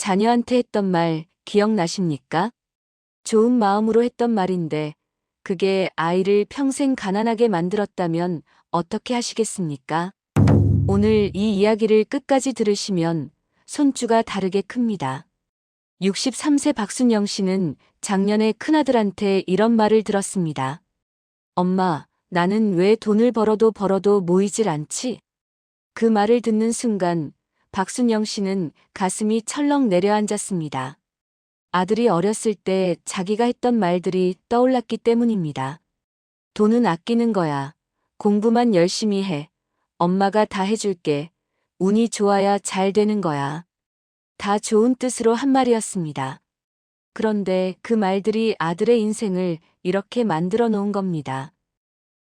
자녀한테 했던 말 기억나십니까? 좋은 마음으로 했던 말인데 그게 아이를 평생 가난하게 만들었다면 어떻게 하시겠습니까? 오늘 이 이야기를 끝까지 들으시면 손주가 다르게 큽니다. 63세 박순영 씨는 작년에 큰아들한테 이런 말을 들었습니다. 엄마, 나는 왜 돈을 벌어도 벌어도 모이질 않지? 그 말을 듣는 순간 박순영 씨는 가슴이 철렁 내려앉았습니다. 아들이 어렸을 때 자기가 했던 말들이 떠올랐기 때문입니다. 돈은 아끼는 거야. 공부만 열심히 해. 엄마가 다 해줄게. 운이 좋아야 잘 되는 거야. 다 좋은 뜻으로 한 말이었습니다. 그런데 그 말들이 아들의 인생을 이렇게 만들어 놓은 겁니다.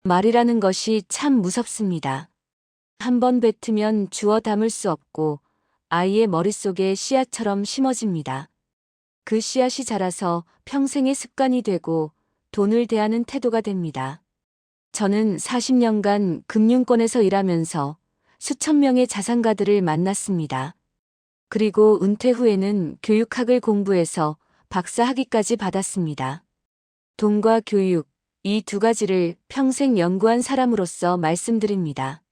말이라는 것이 참 무섭습니다. 한 번 뱉으면 주워 담을 수 없고 아이의 머릿속에 씨앗처럼 심어집니다. 그 씨앗이 자라서 평생의 습관이 되고 돈을 대하는 태도가 됩니다. 저는 40년간 금융권에서 일하면서 수천 명의 자산가들을 만났습니다. 그리고 은퇴 후에는 교육학을 공부해서 박사 학위까지 받았습니다. 돈과 교육, 이 두 가지를 평생 연구한 사람으로서 말씀드립니다.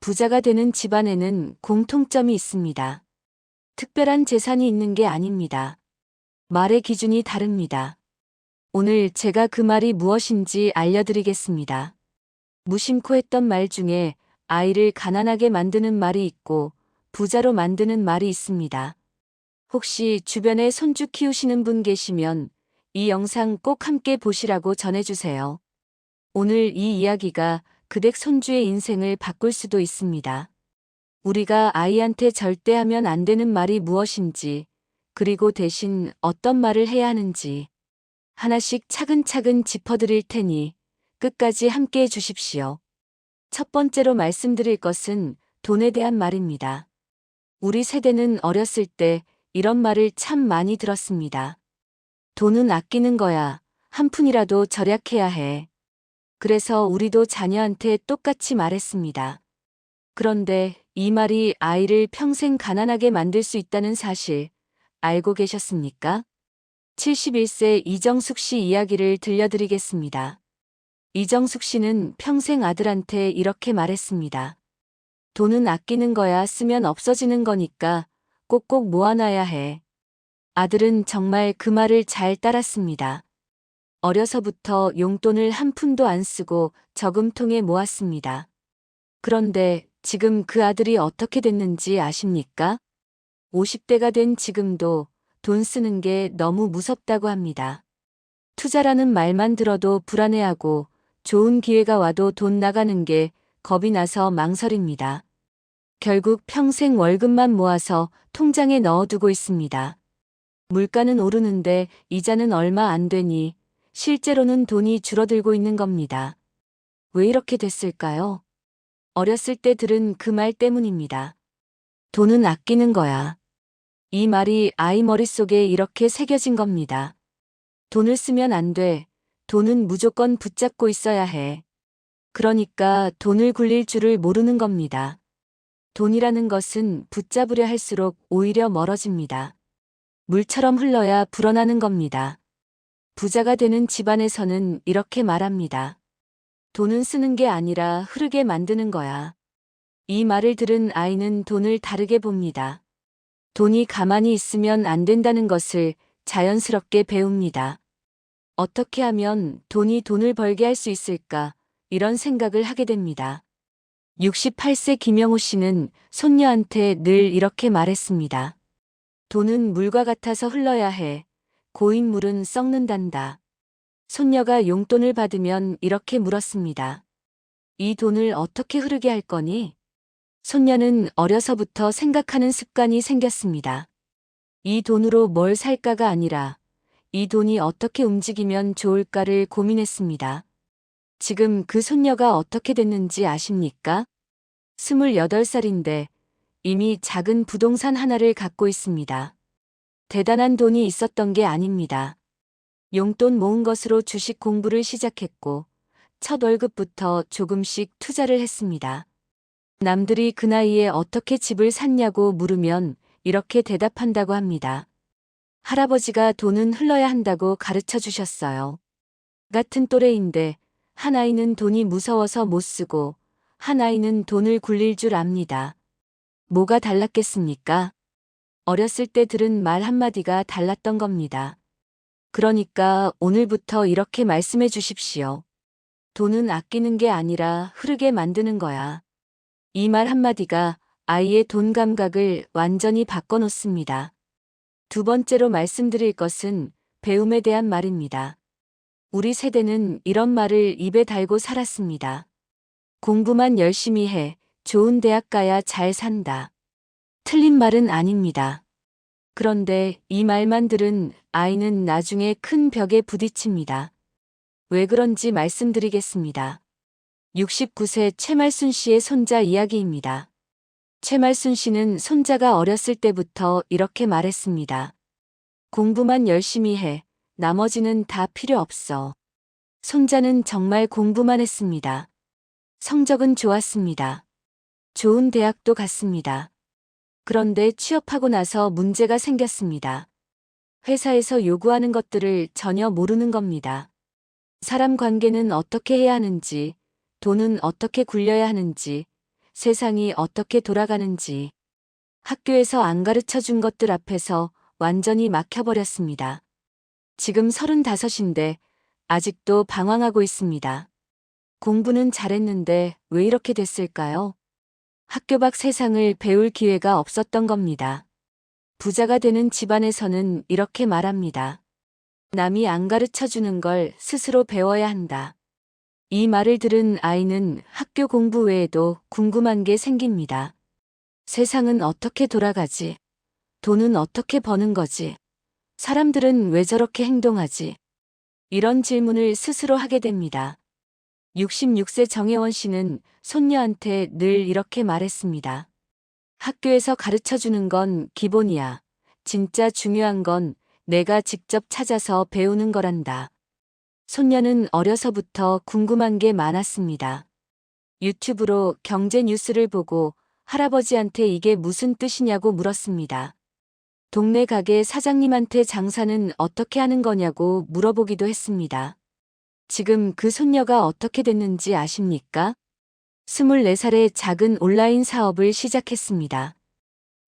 부자가 되는 집안에는 공통점이 있습니다. 특별한 재산이 있는 게 아닙니다. 말의 기준이 다릅니다. 오늘 제가 그 말이 무엇인지 알려드리겠습니다. 무심코 했던 말 중에 아이를 가난하게 만드는 말이 있고 부자로 만드는 말이 있습니다. 혹시 주변에 손주 키우시는 분 계시면 이 영상 꼭 함께 보시라고 전해주세요. 오늘 이 이야기가 그댁 손주의 인생을 바꿀 수도 있습니다. 우리가 아이한테 절대 하면 안 되는 말이 무엇인지, 그리고 대신 어떤 말을 해야 하는지, 하나씩 차근차근 짚어드릴 테니 끝까지 함께 해 주십시오. 첫 번째로 말씀드릴 것은 돈에 대한 말입니다. 우리 세대는 어렸을 때 이런 말을 참 많이 들었습니다. 돈은 아끼는 거야. 한 푼이라도 절약해야 해. 그래서 우리도 자녀한테 똑같이 말했습니다. 그런데 이 말이 아이를 평생 가난하게 만들 수 있다는 사실 알고 계셨습니까? 71세 이정숙 씨 이야기를 들려드리겠습니다. 이정숙 씨는 평생 아들한테 이렇게 말했습니다. 돈은 아끼는 거야 쓰면 없어지는 거니까 꼭꼭 모아놔야 해. 아들은 정말 그 말을 잘 따랐습니다. 어려서부터 용돈을 한 푼도 안 쓰고 저금통에 모았습니다. 그런데 지금 그 아들이 어떻게 됐는지 아십니까? 50대가 된 지금도 돈 쓰는 게 너무 무섭다고 합니다. 투자라는 말만 들어도 불안해하고 좋은 기회가 와도 돈 나가는 게 겁이 나서 망설입니다. 결국 평생 월급만 모아서 통장에 넣어두고 있습니다. 물가는 오르는데 이자는 얼마 안 되니 실제로는 돈이 줄어들고 있는 겁니다. 왜 이렇게 됐을까요? 어렸을 때 들은 그 말 때문입니다. 돈은 아끼는 거야. 이 말이 아이 머릿속에 이렇게 새겨진 겁니다. 돈을 쓰면 안 돼. 돈은 무조건 붙잡고 있어야 해. 그러니까 돈을 굴릴 줄을 모르는 겁니다. 돈이라는 것은 붙잡으려 할수록 오히려 멀어집니다. 물처럼 흘러야 불어나는 겁니다. 부자가 되는 집안에서는 이렇게 말합니다. 돈은 쓰는 게 아니라 흐르게 만드는 거야. 이 말을 들은 아이는 돈을 다르게 봅니다. 돈이 가만히 있으면 안 된다는 것을 자연스럽게 배웁니다. 어떻게 하면 돈이 돈을 벌게 할 수 있을까? 이런 생각을 하게 됩니다. 68세 김영호 씨는 손녀한테 늘 이렇게 말했습니다. 돈은 물과 같아서 흘러야 해. 고인 물은 썩는단다. 손녀가 용돈을 받으면 이렇게 물었습니다. 이 돈을 어떻게 흐르게 할 거니? 손녀는 어려서부터 생각하는 습관이 생겼습니다. 이 돈으로 뭘 살까가 아니라 이 돈이 어떻게 움직이면 좋을까를 고민했습니다. 지금 그 손녀가 어떻게 됐는지 아십니까? 28살인데 이미 작은 부동산 하나를 갖고 있습니다. 대단한 돈이 있었던 게 아닙니다. 용돈 모은 것으로 주식 공부를 시작했고 첫 월급부터 조금씩 투자를 했습니다. 남들이 그 나이에 어떻게 집을 샀냐고 물으면 이렇게 대답한다고 합니다. 할아버지가 돈은 흘러야 한다고 가르쳐 주셨어요. 같은 또래인데 한 아이는 돈이 무서워서 못 쓰고 한 아이는 돈을 굴릴 줄 압니다. 뭐가 달랐겠습니까? 어렸을 때 들은 말 한마디가 달랐던 겁니다. 그러니까 오늘부터 이렇게 말씀해 주십시오. 돈은 아끼는 게 아니라 흐르게 만드는 거야. 이 말 한마디가 아이의 돈 감각을 완전히 바꿔놓습니다. 두 번째로 말씀드릴 것은 배움에 대한 말입니다. 우리 세대는 이런 말을 입에 달고 살았습니다. 공부만 열심히 해 좋은 대학 가야 잘 산다. 틀린 말은 아닙니다. 그런데 이 말만 들은 아이는 나중에 큰 벽에 부딪힙니다. 왜 그런지 말씀드리겠습니다. 69세 최말순 씨의 손자 이야기입니다. 최말순 씨는 손자가 어렸을 때부터 이렇게 말했습니다. 공부만 열심히 해. 나머지는 다 필요 없어. 손자는 정말 공부만 했습니다. 성적은 좋았습니다. 좋은 대학도 갔습니다. 그런데 취업하고 나서 문제가 생겼습니다. 회사에서 요구하는 것들을 전혀 모르는 겁니다. 사람 관계는 어떻게 해야 하는지, 돈은 어떻게 굴려야 하는지, 세상이 어떻게 돌아가는지, 학교에서 안 가르쳐 준 것들 앞에서 완전히 막혀버렸습니다. 지금 35인데 아직도 방황하고 있습니다. 공부는 잘했는데 왜 이렇게 됐을까요? 학교 밖 세상을 배울 기회가 없었던 겁니다. 부자가 되는 집안에서는 이렇게 말합니다. 남이 안 가르쳐 주는 걸 스스로 배워야 한다. 이 말을 들은 아이는 학교 공부 외에도 궁금한 게 생깁니다. 세상은 어떻게 돌아가지? 돈은 어떻게 버는 거지? 사람들은 왜 저렇게 행동하지? 이런 질문을 스스로 하게 됩니다. 66세 정혜원 씨는 손녀한테 늘 이렇게 말했습니다. 학교에서 가르쳐 주는 건 기본이야. 진짜 중요한 건 내가 직접 찾아서 배우는 거란다. 손녀는 어려서부터 궁금한 게 많았습니다. 유튜브로 경제 뉴스를 보고 할아버지한테 이게 무슨 뜻이냐고 물었습니다. 동네 가게 사장님한테 장사는 어떻게 하는 거냐고 물어보기도 했습니다. 지금 그 손녀가 어떻게 됐는지 아십니까? 24살에 작은 온라인 사업을 시작했습니다.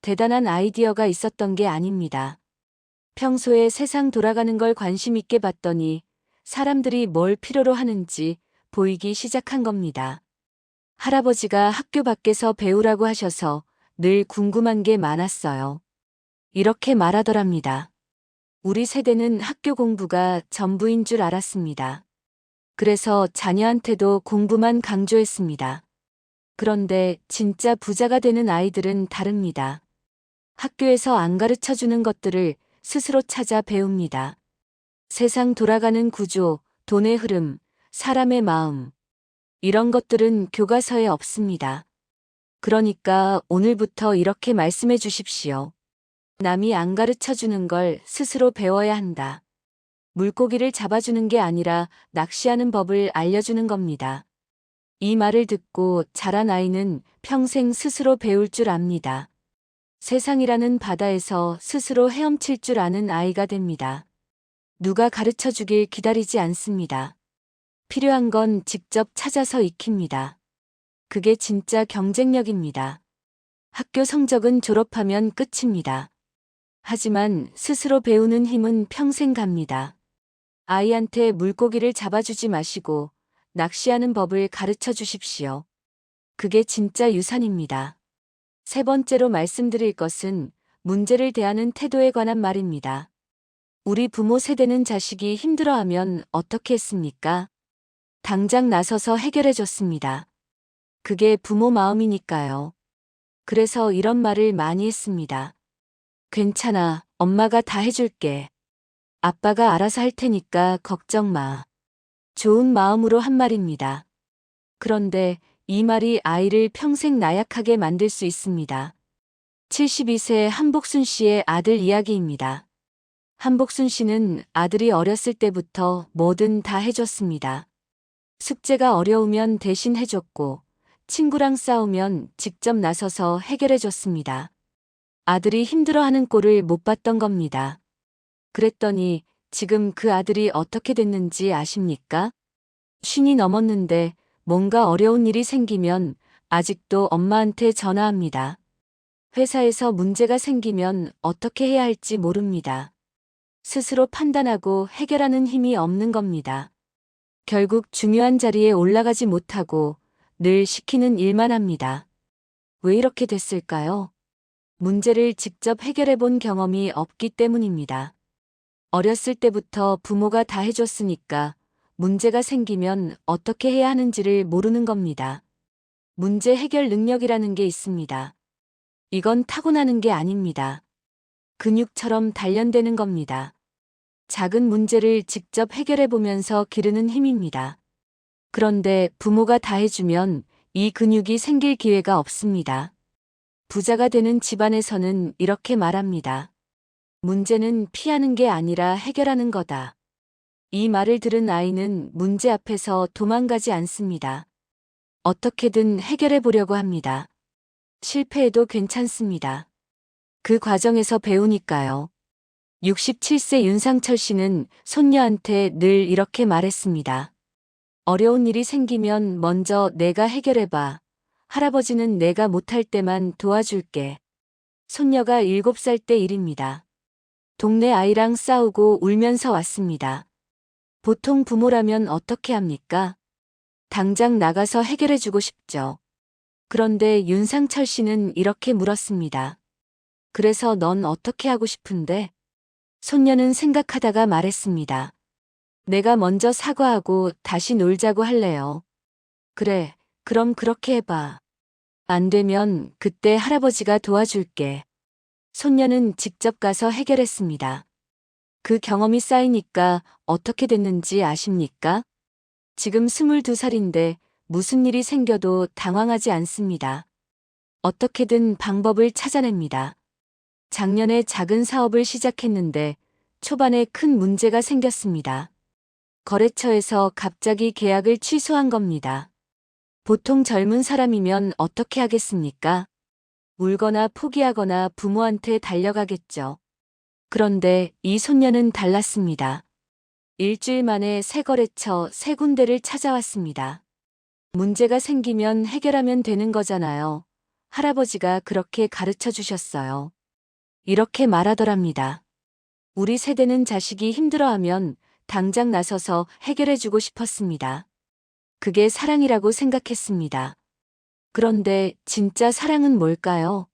대단한 아이디어가 있었던 게 아닙니다. 평소에 세상 돌아가는 걸 관심 있게 봤더니 사람들이 뭘 필요로 하는지 보이기 시작한 겁니다. 할아버지가 학교 밖에서 배우라고 하셔서 늘 궁금한 게 많았어요. 이렇게 말하더랍니다. 우리 세대는 학교 공부가 전부인 줄 알았습니다. 그래서 자녀한테도 공부만 강조했습니다. 그런데 진짜 부자가 되는 아이들은 다릅니다. 학교에서 안 가르쳐 주는 것들을 스스로 찾아 배웁니다. 세상 돌아가는 구조, 돈의 흐름, 사람의 마음. 이런 것들은 교과서에 없습니다. 그러니까 오늘부터 이렇게 말씀해 주십시오. 남이 안 가르쳐 주는 걸 스스로 배워야 한다. 물고기를 잡아주는 게 아니라 낚시하는 법을 알려주는 겁니다. 이 말을 듣고 자란 아이는 평생 스스로 배울 줄 압니다. 세상이라는 바다에서 스스로 헤엄칠 줄 아는 아이가 됩니다. 누가 가르쳐 주길 기다리지 않습니다. 필요한 건 직접 찾아서 익힙니다. 그게 진짜 경쟁력입니다. 학교 성적은 졸업하면 끝입니다. 하지만 스스로 배우는 힘은 평생 갑니다. 아이한테 물고기를 잡아주지 마시고 낚시하는 법을 가르쳐 주십시오. 그게 진짜 유산입니다. 세 번째로 말씀드릴 것은 문제를 대하는 태도에 관한 말입니다. 우리 부모 세대는 자식이 힘들어하면 어떻게 했습니까? 당장 나서서 해결해 줬습니다. 그게 부모 마음이니까요. 그래서 이런 말을 많이 했습니다. 괜찮아, 엄마가 다 해줄게. 아빠가 알아서 할 테니까 걱정 마. 좋은 마음으로 한 말입니다. 그런데 이 말이 아이를 평생 나약하게 만들 수 있습니다. 72세 한복순 씨의 아들 이야기입니다. 한복순 씨는 아들이 어렸을 때부터 뭐든 다 해줬습니다. 숙제가 어려우면 대신 해줬고, 친구랑 싸우면 직접 나서서 해결해줬습니다. 아들이 힘들어하는 꼴을 못 봤던 겁니다. 그랬더니 지금 그 아들이 어떻게 됐는지 아십니까? 쉰이 넘었는데 뭔가 어려운 일이 생기면 아직도 엄마한테 전화합니다. 회사에서 문제가 생기면 어떻게 해야 할지 모릅니다. 스스로 판단하고 해결하는 힘이 없는 겁니다. 결국 중요한 자리에 올라가지 못하고 늘 시키는 일만 합니다. 왜 이렇게 됐을까요? 문제를 직접 해결해 본 경험이 없기 때문입니다. 어렸을 때부터 부모가 다 해줬으니까 문제가 생기면 어떻게 해야 하는지를 모르는 겁니다. 문제 해결 능력이라는 게 있습니다. 이건 타고나는 게 아닙니다. 근육처럼 단련되는 겁니다. 작은 문제를 직접 해결해 보면서 기르는 힘입니다. 그런데 부모가 다 해주면 이 근육이 생길 기회가 없습니다. 부자가 되는 집안에서는 이렇게 말합니다. 문제는 피하는 게 아니라 해결하는 거다. 이 말을 들은 아이는 문제 앞에서 도망가지 않습니다. 어떻게든 해결해 보려고 합니다. 실패해도 괜찮습니다. 그 과정에서 배우니까요. 67세 윤상철 씨는 손녀한테 늘 이렇게 말했습니다. 어려운 일이 생기면 먼저 내가 해결해봐. 할아버지는 내가 못할 때만 도와줄게. 손녀가 7살 때 일입니다. 동네 아이랑 싸우고 울면서 왔습니다. 보통 부모라면 어떻게 합니까? 당장 나가서 해결해주고 싶죠. 그런데 윤상철 씨는 이렇게 물었습니다. 그래서 넌 어떻게 하고 싶은데? 손녀는 생각하다가 말했습니다. 내가 먼저 사과하고 다시 놀자고 할래요. 그래, 그럼 그렇게 해봐. 안 되면 그때 할아버지가 도와줄게. 손녀는 직접 가서 해결했습니다. 그 경험이 쌓이니까 어떻게 됐는지 아십니까? 지금 22살인데 무슨 일이 생겨도 당황하지 않습니다. 어떻게든 방법을 찾아냅니다. 작년에 작은 사업을 시작했는데 초반에 큰 문제가 생겼습니다. 거래처에서 갑자기 계약을 취소한 겁니다. 보통 젊은 사람이면 어떻게 하겠습니까? 울거나 포기하거나 부모한테 달려가겠죠. 그런데 이 손녀는 달랐습니다. 일주일 만에 새 거래처 세 군데를 찾아왔습니다. 문제가 생기면 해결하면 되는 거잖아요. 할아버지가 그렇게 가르쳐 주셨어요. 이렇게 말하더랍니다. 우리 세대는 자식이 힘들어하면 당장 나서서 해결해주고 싶었습니다. 그게 사랑이라고 생각했습니다. 그런데 진짜 사랑은 뭘까요?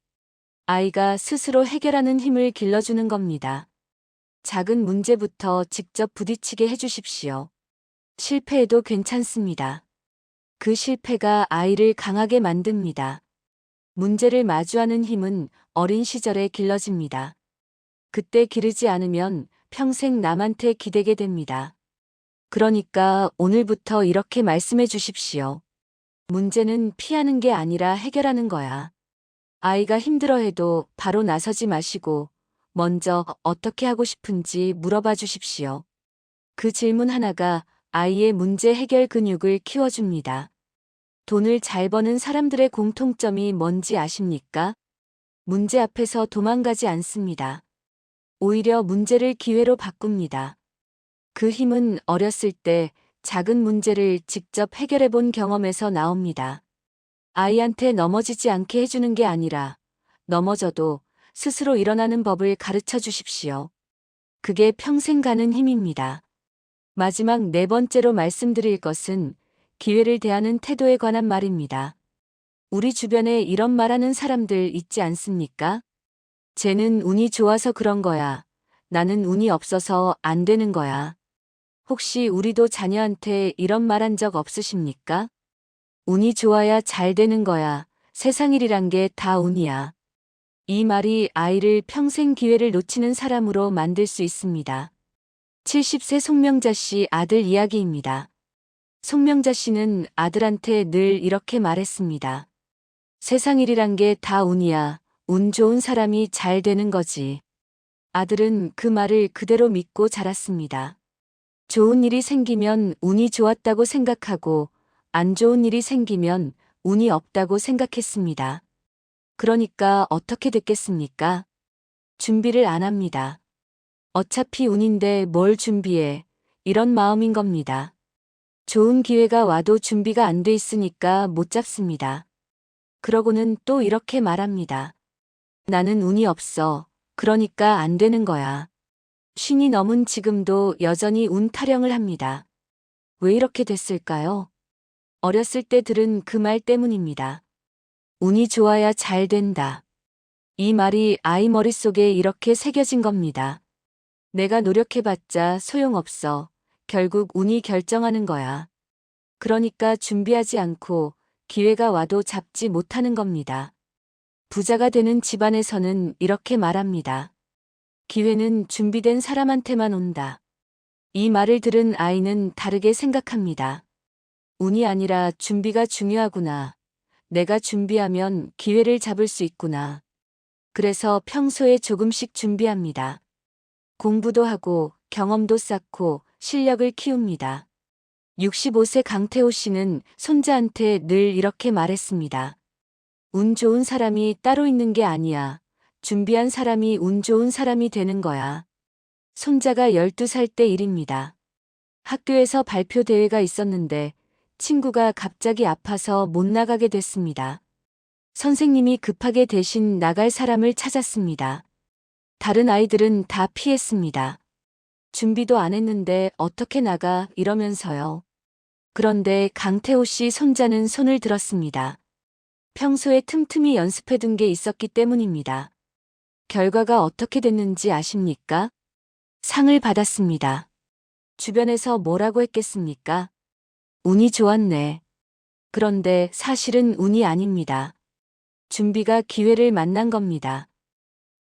아이가 스스로 해결하는 힘을 길러주는 겁니다. 작은 문제부터 직접 부딪히게 해주십시오. 실패해도 괜찮습니다. 그 실패가 아이를 강하게 만듭니다. 문제를 마주하는 힘은 어린 시절에 길러집니다. 그때 기르지 않으면 평생 남한테 기대게 됩니다. 그러니까 오늘부터 이렇게 말씀해 주십시오. 문제는 피하는 게 아니라 해결하는 거야. 아이가 힘들어해도 바로 나서지 마시고 먼저 어떻게 하고 싶은지 물어봐 주십시오. 그 질문 하나가 아이의 문제 해결 근육을 키워줍니다. 돈을 잘 버는 사람들의 공통점이 뭔지 아십니까? 문제 앞에서 도망가지 않습니다. 오히려 문제를 기회로 바꿉니다. 그 힘은 어렸을 때 작은 문제를 직접 해결해 본 경험에서 나옵니다. 아이한테 넘어지지 않게 해주는 게 아니라 넘어져도 스스로 일어나는 법을 가르쳐 주십시오. 그게 평생 가는 힘입니다. 마지막 네 번째로 말씀드릴 것은 기회를 대하는 태도에 관한 말입니다. 우리 주변에 이런 말하는 사람들 있지 않습니까? 쟤는 운이 좋아서 그런 거야. 나는 운이 없어서 안 되는 거야. 혹시 우리도 자녀한테 이런 말 한 적 없으십니까? 운이 좋아야 잘 되는 거야. 세상 일이란 게 다 운이야. 이 말이 아이를 평생 기회를 놓치는 사람으로 만들 수 있습니다. 70세 송명자 씨 아들 이야기입니다. 송명자 씨는 아들한테 늘 이렇게 말했습니다. 세상 일이란 게 다 운이야. 운 좋은 사람이 잘 되는 거지. 아들은 그 말을 그대로 믿고 자랐습니다. 좋은 일이 생기면 운이 좋았다고 생각하고 안 좋은 일이 생기면 운이 없다고 생각했습니다. 그러니까 어떻게 됐겠습니까? 준비를 안 합니다. 어차피 운인데 뭘 준비해. 이런 마음인 겁니다. 좋은 기회가 와도 준비가 안 돼 있으니까 못 잡습니다. 그러고는 또 이렇게 말합니다. 나는 운이 없어. 그러니까 안 되는 거야. 쉰이 넘은 지금도 여전히 운 타령을 합니다. 왜 이렇게 됐을까요? 어렸을 때 들은 그 말 때문입니다. 운이 좋아야 잘 된다. 이 말이 아이 머릿속에 이렇게 새겨진 겁니다. 내가 노력해봤자 소용없어. 결국 운이 결정하는 거야. 그러니까 준비하지 않고 기회가 와도 잡지 못하는 겁니다. 부자가 되는 집안에서는 이렇게 말합니다. 기회는 준비된 사람한테만 온다. 이 말을 들은 아이는 다르게 생각합니다. 운이 아니라 준비가 중요하구나. 내가 준비하면 기회를 잡을 수 있구나. 그래서 평소에 조금씩 준비합니다. 공부도 하고 경험도 쌓고 실력을 키웁니다. 65세 강태호 씨는 손자한테 늘 이렇게 말했습니다. 운 좋은 사람이 따로 있는 게 아니야. 준비한 사람이 운 좋은 사람이 되는 거야. 손자가 12살 때 일입니다. 학교에서 발표 대회가 있었는데 친구가 갑자기 아파서 못 나가게 됐습니다. 선생님이 급하게 대신 나갈 사람을 찾았습니다. 다른 아이들은 다 피했습니다. 준비도 안 했는데 어떻게 나가 이러면서요. 그런데 강태호 씨 손자는 손을 들었습니다. 평소에 틈틈이 연습해둔 게 있었기 때문입니다. 결과가 어떻게 됐는지 아십니까? 상을 받았습니다. 주변에서 뭐라고 했겠습니까? 운이 좋았네. 그런데 사실은 운이 아닙니다. 준비가 기회를 만난 겁니다.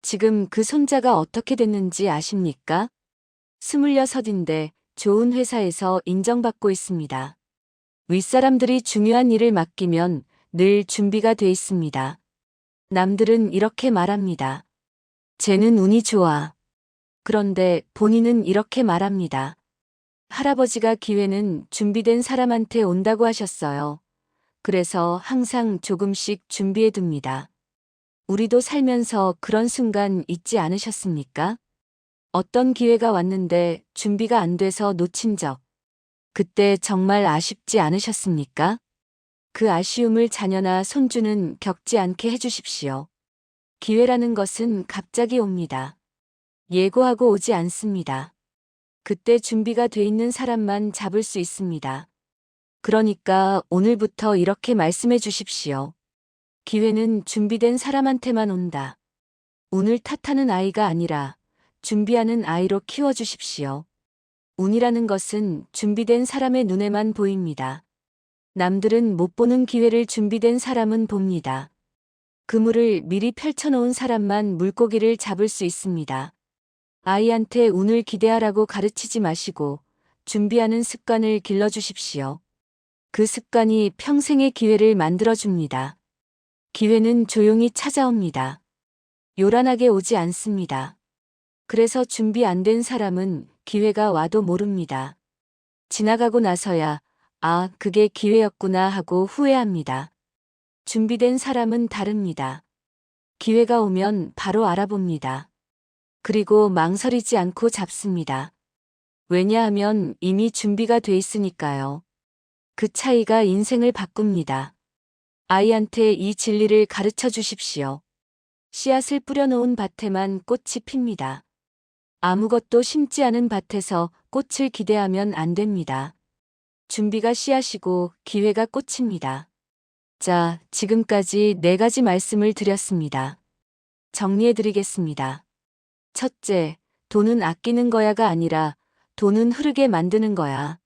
지금 그 손자가 어떻게 됐는지 아십니까? 스물여섯인데 좋은 회사에서 인정받고 있습니다. 윗사람들이 중요한 일을 맡기면 늘 준비가 돼 있습니다. 남들은 이렇게 말합니다. 쟤는 운이 좋아. 그런데 본인은 이렇게 말합니다. 할아버지가 기회는 준비된 사람한테 온다고 하셨어요. 그래서 항상 조금씩 준비해 둡니다. 우리도 살면서 그런 순간 있지 않으셨습니까? 어떤 기회가 왔는데 준비가 안 돼서 놓친 적. 그때 정말 아쉽지 않으셨습니까? 그 아쉬움을 자녀나 손주는 겪지 않게 해주십시오. 기회라는 것은 갑자기 옵니다. 예고하고 오지 않습니다. 그때 준비가 돼 있는 사람만 잡을 수 있습니다. 그러니까 오늘부터 이렇게 말씀해 주십시오. 기회는 준비된 사람한테만 온다. 운을 탓하는 아이가 아니라 준비하는 아이로 키워주십시오. 운이라는 것은 준비된 사람의 눈에만 보입니다. 남들은 못 보는 기회를 준비된 사람은 봅니다. 그물을 미리 펼쳐놓은 사람만 물고기를 잡을 수 있습니다. 아이한테 운을 기대하라고 가르치지 마시고 준비하는 습관을 길러주십시오. 그 습관이 평생의 기회를 만들어줍니다. 기회는 조용히 찾아옵니다. 요란하게 오지 않습니다. 그래서 준비 안 된 사람은 기회가 와도 모릅니다. 지나가고 나서야 아, 그게 기회였구나 하고 후회합니다. 준비된 사람은 다릅니다. 기회가 오면 바로 알아봅니다. 그리고 망설이지 않고 잡습니다. 왜냐하면 이미 준비가 돼 있으니까요. 그 차이가 인생을 바꿉니다. 아이한테 이 진리를 가르쳐 주십시오. 씨앗을 뿌려놓은 밭에만 꽃이 핍니다. 아무것도 심지 않은 밭에서 꽃을 기대하면 안 됩니다. 준비가 씨앗이고 기회가 꽃입니다. 자, 지금까지 네 가지 말씀을 드렸습니다. 정리해 드리겠습니다. 첫째, 돈은 아끼는 거야가 아니라 돈은 흐르게 만드는 거야.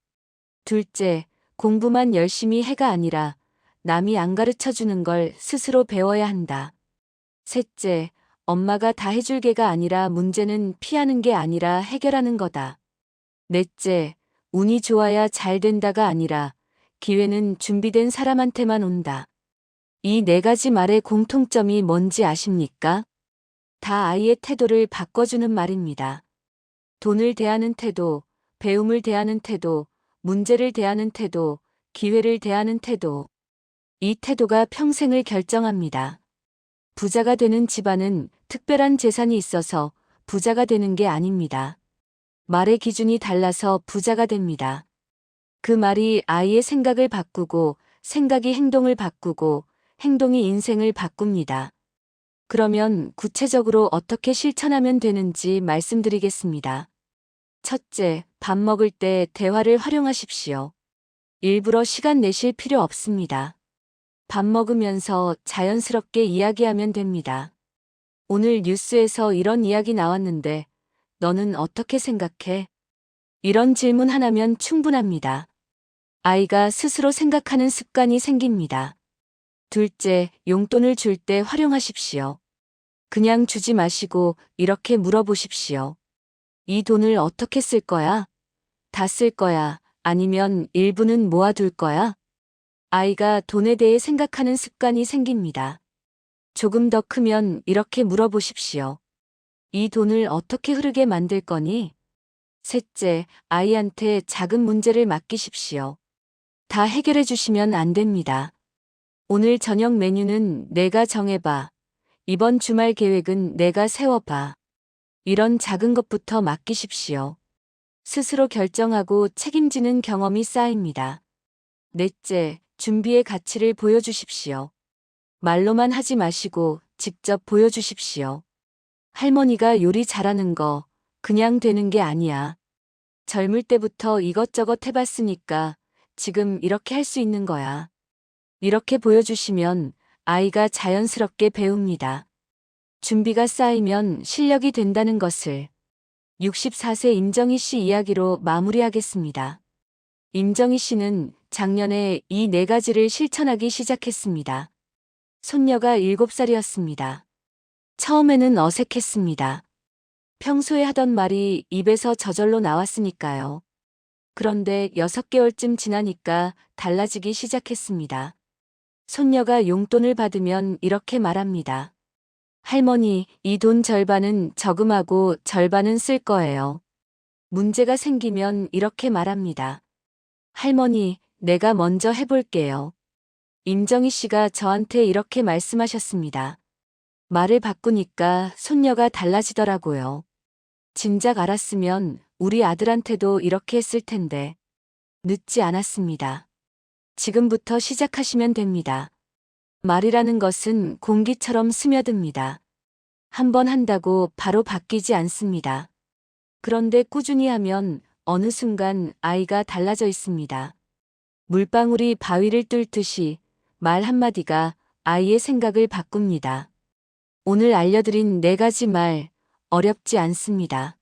둘째, 공부만 열심히 해가 아니라 남이 안 가르쳐 주는 걸 스스로 배워야 한다. 셋째, 엄마가 다 해줄 게가 아니라 문제는 피하는 게 아니라 해결하는 거다. 넷째, 운이 좋아야 잘 된다가 아니라 기회는 준비된 사람한테만 온다. 이 네 가지 말의 공통점이 뭔지 아십니까? 다 아이의 태도를 바꿔주는 말입니다. 돈을 대하는 태도, 배움을 대하는 태도, 문제를 대하는 태도, 기회를 대하는 태도. 이 태도가 평생을 결정합니다. 부자가 되는 집안은 특별한 재산이 있어서 부자가 되는 게 아닙니다. 말의 기준이 달라서 부자가 됩니다. 그 말이 아이의 생각을 바꾸고 생각이 행동을 바꾸고 행동이 인생을 바꿉니다. 그러면 구체적으로 어떻게 실천하면 되는지 말씀드리겠습니다. 첫째, 밥 먹을 때 대화를 활용하십시오. 일부러 시간 내실 필요 없습니다. 밥 먹으면서 자연스럽게 이야기하면 됩니다. 오늘 뉴스에서 이런 이야기 나왔는데 너는 어떻게 생각해? 이런 질문 하나면 충분합니다. 아이가 스스로 생각하는 습관이 생깁니다. 둘째, 용돈을 줄 때 활용하십시오. 그냥 주지 마시고 이렇게 물어보십시오. 이 돈을 어떻게 쓸 거야? 다 쓸 거야? 아니면 일부는 모아둘 거야? 아이가 돈에 대해 생각하는 습관이 생깁니다. 조금 더 크면 이렇게 물어보십시오. 이 돈을 어떻게 흐르게 만들 거니? 셋째, 아이한테 작은 문제를 맡기십시오. 다 해결해 주시면 안 됩니다. 오늘 저녁 메뉴는 내가 정해봐. 이번 주말 계획은 내가 세워봐. 이런 작은 것부터 맡기십시오. 스스로 결정하고 책임지는 경험이 쌓입니다. 넷째, 준비의 가치를 보여주십시오. 말로만 하지 마시고 직접 보여주십시오. 할머니가 요리 잘하는 거 그냥 되는 게 아니야. 젊을 때부터 이것저것 해봤으니까 지금 이렇게 할 수 있는 거야. 이렇게 보여주시면 아이가 자연스럽게 배웁니다. 준비가 쌓이면 실력이 된다는 것을 64세 임정희 씨 이야기로 마무리하겠습니다. 임정희 씨는 작년에 이 네 가지를 실천하기 시작했습니다. 손녀가 7살이었습니다. 처음에는 어색했습니다. 평소에 하던 말이 입에서 저절로 나왔으니까요. 그런데 6개월쯤 지나니까 달라지기 시작했습니다. 손녀가 용돈을 받으면 이렇게 말합니다. 할머니, 이 돈 절반은 저금하고 절반은 쓸 거예요. 문제가 생기면 이렇게 말합니다. 할머니, 내가 먼저 해볼게요. 임정희 씨가 저한테 이렇게 말씀하셨습니다. 말을 바꾸니까 손녀가 달라지더라고요. 진작 알았으면 우리 아들한테도 이렇게 했을 텐데. 늦지 않았습니다. 지금부터 시작하시면 됩니다. 말이라는 것은 공기처럼 스며듭니다. 한 번 한다고 바로 바뀌지 않습니다. 그런데 꾸준히 하면 어느 순간 아이가 달라져 있습니다. 물방울이 바위를 뚫듯이 말 한마디가 아이의 생각을 바꿉니다. 오늘 알려드린 네 가지 말 어렵지 않습니다.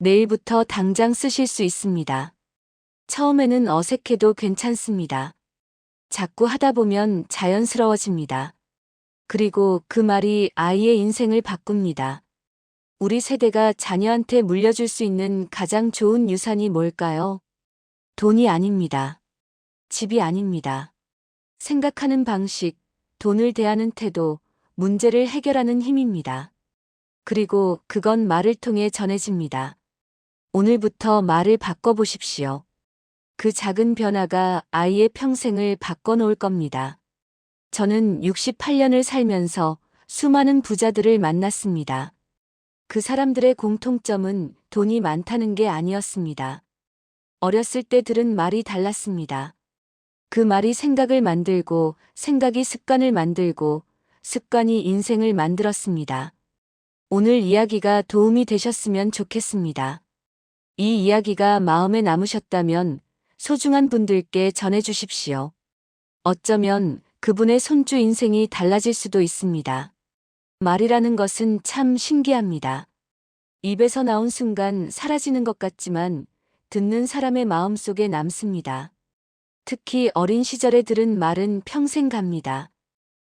내일부터 당장 쓰실 수 있습니다. 처음에는 어색해도 괜찮습니다. 자꾸 하다 보면 자연스러워집니다. 그리고 그 말이 아이의 인생을 바꿉니다. 우리 세대가 자녀한테 물려줄 수 있는 가장 좋은 유산이 뭘까요? 돈이 아닙니다. 집이 아닙니다. 생각하는 방식, 돈을 대하는 태도, 문제를 해결하는 힘입니다. 그리고 그건 말을 통해 전해집니다. 오늘부터 말을 바꿔보십시오. 그 작은 변화가 아이의 평생을 바꿔놓을 겁니다. 저는 68년을 살면서 수많은 부자들을 만났습니다. 그 사람들의 공통점은 돈이 많다는 게 아니었습니다. 어렸을 때 들은 말이 달랐습니다. 그 말이 생각을 만들고 생각이 습관을 만들고 습관이 인생을 만들었습니다. 오늘 이야기가 도움이 되셨으면 좋겠습니다. 이 이야기가 마음에 남으셨다면 소중한 분들께 전해주십시오. 어쩌면 그분의 손주 인생이 달라질 수도 있습니다. 말이라는 것은 참 신기합니다. 입에서 나온 순간 사라지는 것 같지만 듣는 사람의 마음 속에 남습니다. 특히 어린 시절에 들은 말은 평생 갑니다.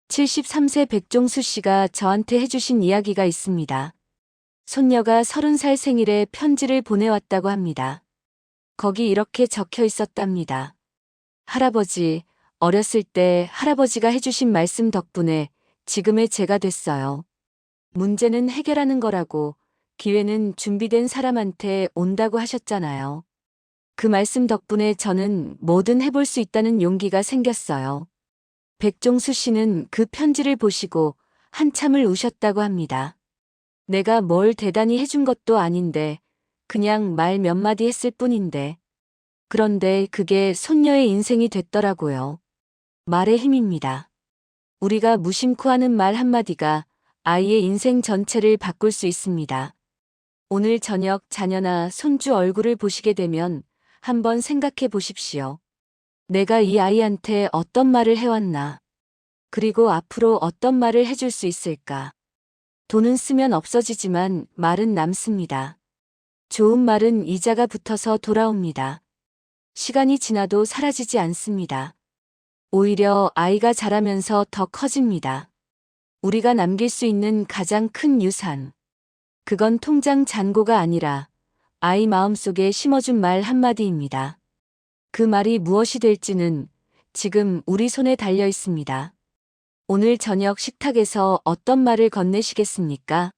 73세 백종수 씨가 저한테 해주신 이야기가 있습니다. 손녀가 30살 생일에 편지를 보내왔다고 합니다. 거기 이렇게 적혀 있었답니다. 할아버지, 어렸을 때 할아버지가 해주신 말씀 덕분에 지금의 제가 됐어요. 문제는 해결하는 거라고 기회는 준비된 사람한테 온다고 하셨잖아요. 그 말씀 덕분에 저는 뭐든 해볼 수 있다는 용기가 생겼어요. 백종수 씨는 그 편지를 보시고 한참을 우셨다고 합니다. 내가 뭘 대단히 해준 것도 아닌데, 그냥 말 몇 마디 했을 뿐인데. 그런데 그게 손녀의 인생이 됐더라고요. 말의 힘입니다. 우리가 무심코 하는 말 한마디가 아이의 인생 전체를 바꿀 수 있습니다. 오늘 저녁 자녀나 손주 얼굴을 보시게 되면 한번 생각해 보십시오. 내가 이 아이한테 어떤 말을 해왔나? 그리고 앞으로 어떤 말을 해줄 수 있을까? 돈은 쓰면 없어지지만 말은 남습니다. 좋은 말은 이자가 붙어서 돌아옵니다. 시간이 지나도 사라지지 않습니다. 오히려 아이가 자라면서 더 커집니다. 우리가 남길 수 있는 가장 큰 유산. 그건 통장 잔고가 아니라 아이 마음속에 심어준 말 한마디입니다. 그 말이 무엇이 될지는 지금 우리 손에 달려 있습니다. 오늘 저녁 식탁에서 어떤 말을 건네시겠습니까?